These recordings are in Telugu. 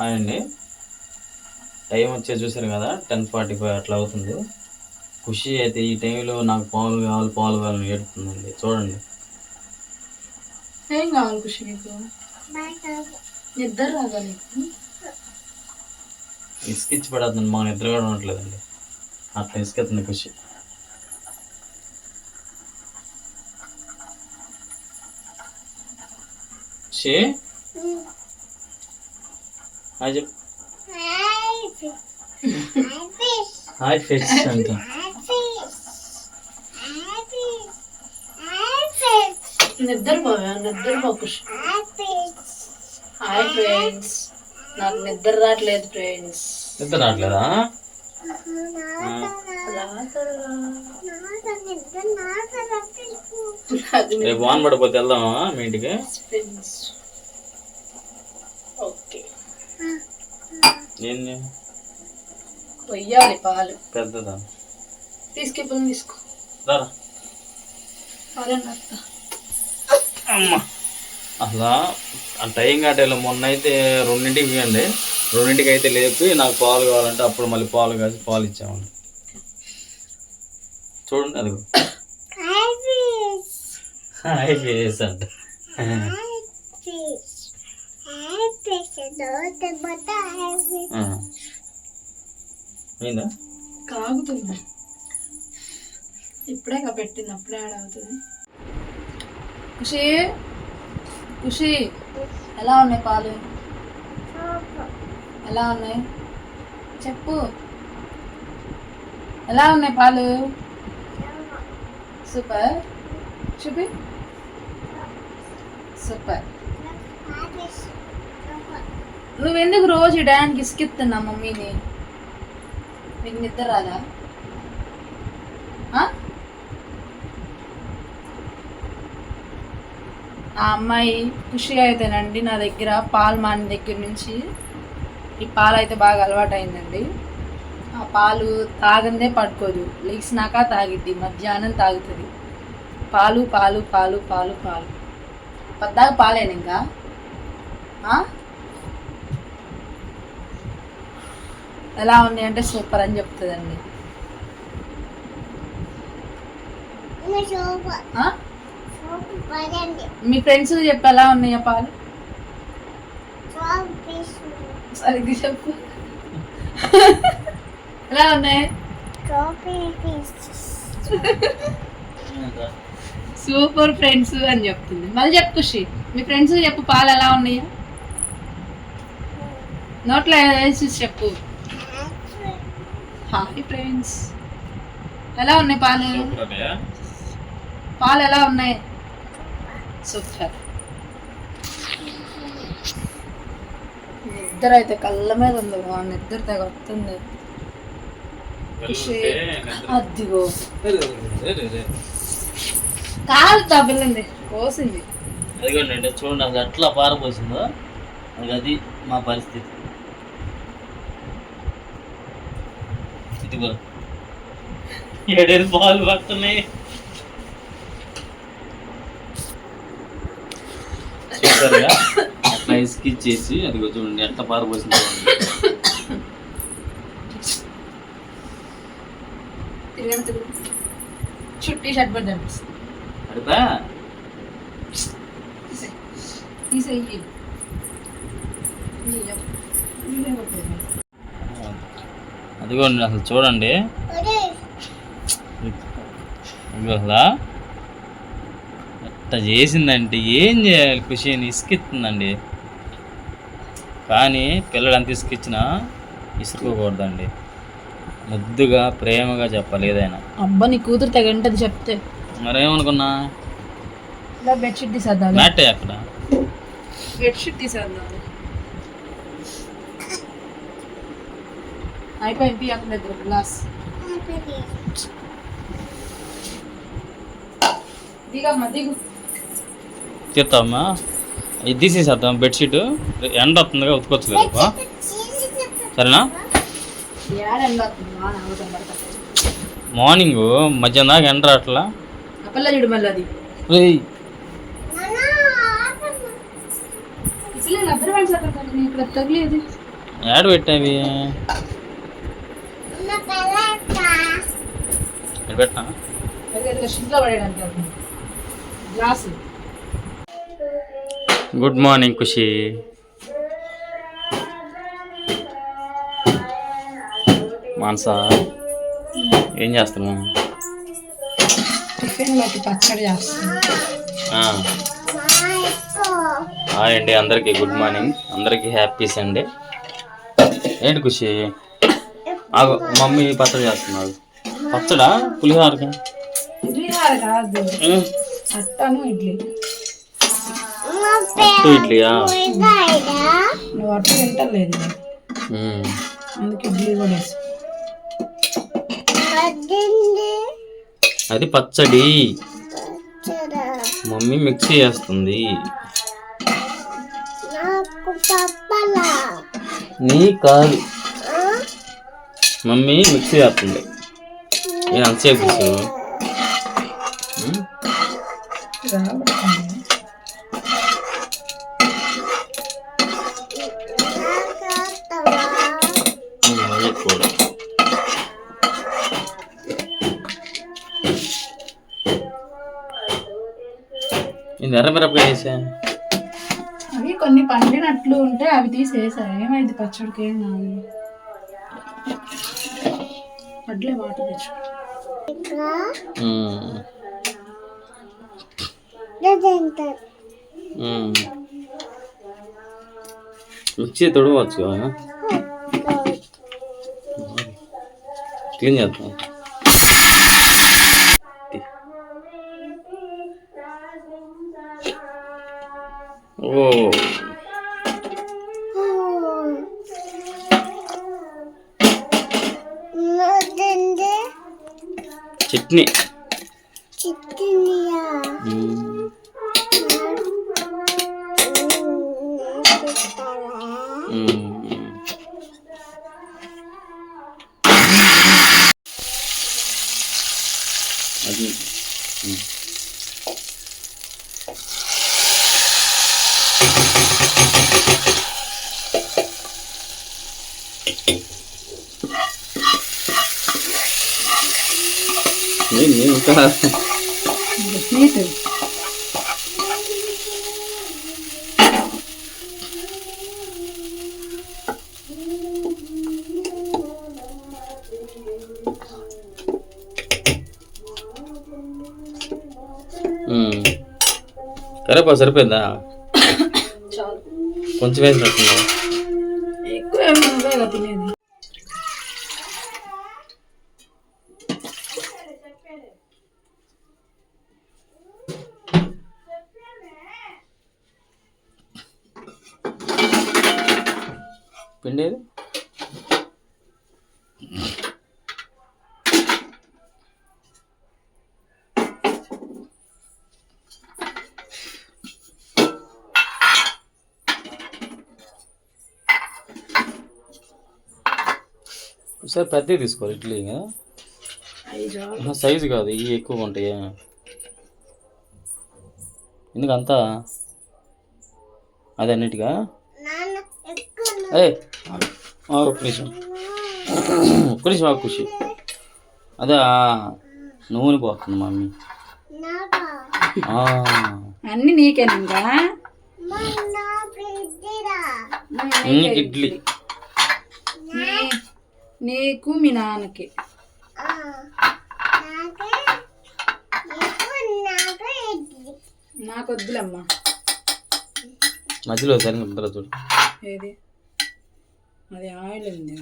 హాయ్ అండి టైం వచ్చే చూసారు కదా టెన్ ఫార్టీ ఫైవ్ అట్లా అవుతుంది. ఖుషి అయితే ఈ టైంలో నాకు పాలు కావాలి పాలు కావాలని ఏడుతుందండి చూడండి. ఏం కావాలి ఖుషి నీకు? నిద్ర రాగా నీకు ఇసుకిచ్చి పడేస్తుంది మా నిద్ర కూడా ఉండట్లేదండి. అట్లా ఇసుకెత్తుంది ఖుషి. ఖుషి హాయ్ చెప్పు. హాయ్ ఫిష్ అంట. నిద్ర పోయా నిద్ర పో ఖుషి హాయ్ ఫ్రెండ్స్. నాకు నిద్ర రావట్లేదు ఫ్రెండ్స్. నిద్ర రావట్లేదా? రేపు వాన్ పడిపోతే వెళ్దామా మీ ఇంటికి? ఫ్రెండ్స్ ఓకే ఏంది? పొయ్యాలి పాలు. పెద్దదా? తీసుకెళ్ళి తీసుకో. రారా. పాలన్న అత్త. అమ్మ. అసలు ఆ టైం కాటేలో మొన్న అయితే రెండింటికి ఇవ్వండి రెండింటికి అయితే లేపి నాకు పాలు కావాలంటే అప్పుడు మళ్ళీ పాలు కాసి పాలు ఇచ్చామండి చూడండి అది హాయ్ ఫేస్ అంట. అయిందా కాగుతుంది. ఇప్పుడే పెట్టింది అప్పుడే యాడ్ అవుతుంది. ఖుషి ఖుషి ఎలా ఉన్నాయి పాలు? ఎలా ఉన్నాయి? చెప్పు. ఎలా ఉన్నాయి పాలు? సూపర్. చూపి. సూపర్. నువ్వెందుకు రోజు డాన్కి ఇసుకిస్తున్నా మమ్మీని నీకు నిద్ర రాదా? ఆ? అమ్మాయి ఖుషిగా అయితేనండి నా దగ్గర పాలు మాని దగ్గర నుంచి ఈ పాలు అయితే బాగా అలవాటైందండి. ఆ పాలు తాగందే పడుకోదు లేచినాక తాగిద్ది మధ్యాహ్నం తాగుతుంది. పాలు పాలు పాలు పాలు పాలు. పద్దాక పాలేను ఇంకా ఎలా ఉన్నాయి అంటే సూపర్ అని చెప్తుందండి? మీ ఫ్రెండ్స్ చెప్పి ఎలా ఉన్నాయా పాలు? సరిగ్గా చెప్పు. ఎలా ఉన్నాయి? సూపర్ ఫ్రెండ్స్ అని చెప్తుంది. మళ్ళీ చెప్పు ఖుషి. మీ ఫ్రెండ్స్ చెప్పు పాలు ఎలా ఉన్నాయా? నోట్లో వేసి చెప్పు. హాయ్ ఫ్రెండ్స్ ఎలా ఉన్నాయి పాలు? పాలు ఎలా ఉన్నాయి? సూపర్. నిద్ర అయితే కళ్ళ మీద ఉంది నిద్ర తెగ వస్తుంది. ఖుషి అద్దిగో కాలు తగిలింది కోసింది. అదిగోండి చూడండి అది ఎట్లా పారపోసిందో అది అది మా పరిస్థితి. ఇదిగో ఏడేది బాల్ పడుతున్నాయి. చూసారుగా అట్లా ఇసుకిచ్చేసి అదిగో చూడండి ఎట్లా పారపోసిందో చుట్టి షర్ట్ పడ్డా అడిపా. తీసేయి. అదిగోండి అసలు చూడండి. అసలు ఎట్ట చేసిందంటే ఏం చేయాలి ఖుషిని ఇసుకిస్తుందండి. కానీ పిల్లలు ఎంత ఇసుకిచ్చినా ఇసుకోకూడదండి ముద్దుగా ప్రేమగా చెప్పాలి ఏదైనా. అబ్బా నీ కూతురు తెగంటది చెప్తే. మరేమనుకున్నా? బెడ్షీట్ తీసేద్దాం. మ్యాటే అక్కడ. బెడ్షీట్ తీసేద్దాం. అయిపోయింది అక్కడ ఇద్దరు గ్లాస్. దిగమ్మా దిగు. తీస్తామా ఇది తీసేసేద్దాం బెడ్షీట్. ఎండ వస్తుందిగా ఉతుకోవచ్చు కదా సరేనా? మార్నింగ్ మధ్యాహ్నం దాకా ఎండ రావట్లా? ఆ పిల్ల పెట్టినా? గుడ్ మార్నింగ్ ఖుషి మానసా ఏం చేస్తున్నావు. హాయ్ అండి అందరికీ గుడ్ మార్నింగ్ అందరికీ హ్యాపీ సండే ఏంటి ఖుషి మమ్మీ పచ్చడి చేస్తున్నారు పచ్చడా? పులిహోరకి? ఇడ్లీ కాదు కాదు ఉమ్, అట్టను ఇడ్లీ అట్టు ఇడ్లీయా? నువ్వు అట్టు తింటలేదు. ఉమ్, అందుకే ఇడ్లీ కూడా వేసి. అది పచ్చడి. మమ్మీ మిక్సీ చేస్తుంది. నీ కాదు. మమ్మీ మిక్సీ చేస్తుంది. నేను అంతసేపు ఎర్రమిరపకాయ అవి కొన్ని పండినట్లు ఉంటే అవి తీసేసా. ఏమైంది? పచ్చడికి ఏం కాదు. వడ్లే వాటర్ 들어? 음. 여전들. 음. ಮಿಕ್ಸಿ ತೊಡಬೇಕು ಕ್ಲೀನ್ ಆಯ್ತು ಓ ఉమ్. అది నేను నేను ఇంకా స్వీట్ ఉమ్. కరేపా సరిపోయిందా చాలు కొంచెం వేసినట్టుందా ఎక్కువ ఏమి నువ్వే కదా తినేది పిండి ఏది? ఒకసారి పెద్దవి తీసుకోవాలి ఇడ్లీ సైజు కాదు ఇవి ఎక్కువ ఉంటాయా. ఎందుకంతా? అది అన్నిటిగా ఏ ఒక్క నిమిషం. ఆగు ఖుషి. అదే ఆ, నూనె పోతుంది మమ్మీ. ఆ, అన్ని నీకేనంగా నీకు ఇడ్లీ. నీకు మీ నాన్నకి. నాకు వద్దులమ్మా మధ్యలో సరిగ్గా చూడు. ఏది? అది ఆయిల్ ఉంది.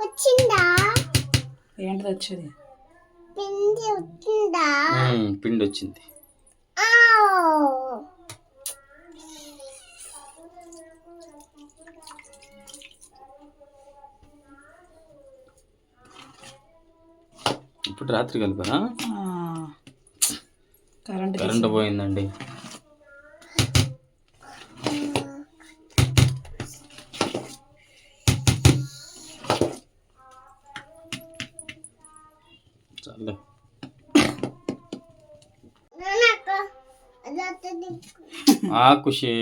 వచ్చిందా? ఏంటిది వచ్చేది? పిండి వచ్చిందా? పిండి వచ్చింది. ఇప్పుడు రాత్రి కలిపారా కరెంట్ కరెంట్ పోయిందండి. ఆ ఖుషీ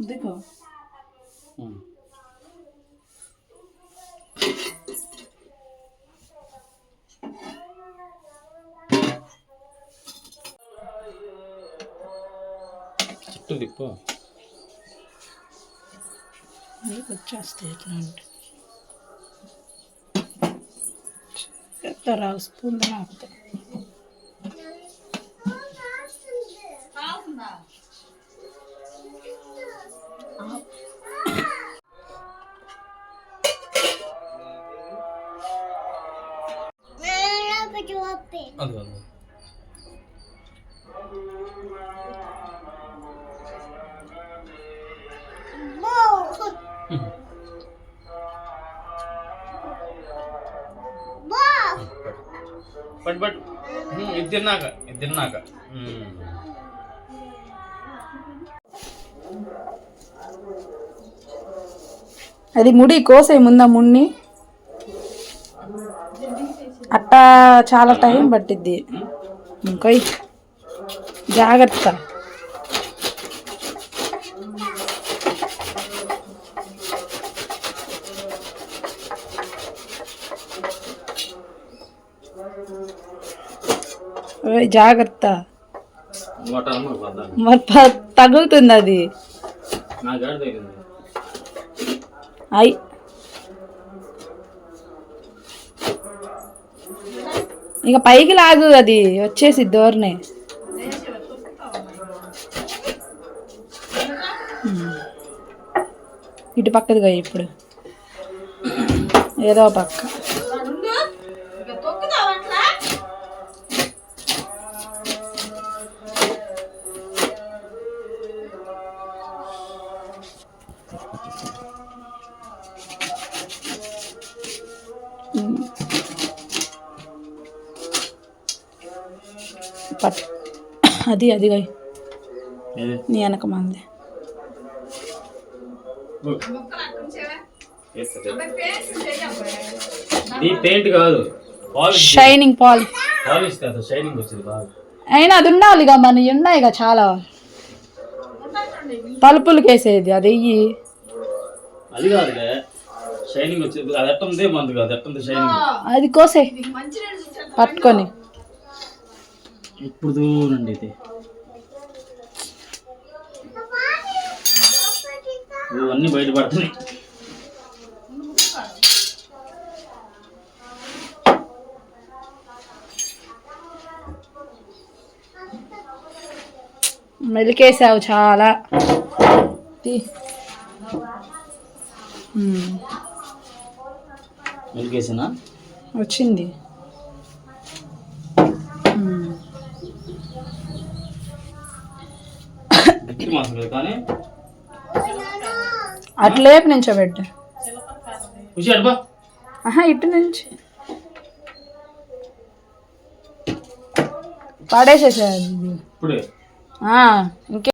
ఇదిగో చుట్టూ తిప్పు నీకు వచ్చేస్తాయి ఇట్లాంటి చెప్తారా స్పూన్ నాకు బట్ బట్ ఇది తిన్నాక ఇది తిన్నాక. అది ముడి కోసే ముందా ముడిని? అట్టా చాలా టైం పట్టిద్ది. ఇంకొయ్ జాగ్రత్త. జాగ్రత్త. మరి తగులుతుంది అది నా ఇక పైకి లాగు అది వచ్చేసి దోరణి ఇటు పక్కదిగా ఇప్పుడు. ఏదో పక్క. పట్ అది ఏది? నీ వెనక మంది. పెయింట్ కాదు. షైనింగ్ పాల్ షైనింగ్ వచ్చింది అయినా అది ఉండాలిగా మన ఉన్నాయిగా చాలా. తలుపులకి వేసేది అది వెయ్యి. అది కాదులే. షైనింగ్ వచ్చింది. అది ఎట్టుంది మంది కాదు ఎట్టుంది షైనింగ్ అది కోసే. పట్టుకొని. ఇప్పుడు దూరండి ఇది ఇవన్నీ బయటపడుతున్నాయి మెలికేసావు చాలా. మెలికేసినా? వచ్చింది. కదా కానీ. అట్లేపు నించోబెట్టు. అడుబా ఆహా ఇటు నుంచి. పడేసేసాడు ఇప్పుడే. ఇంకే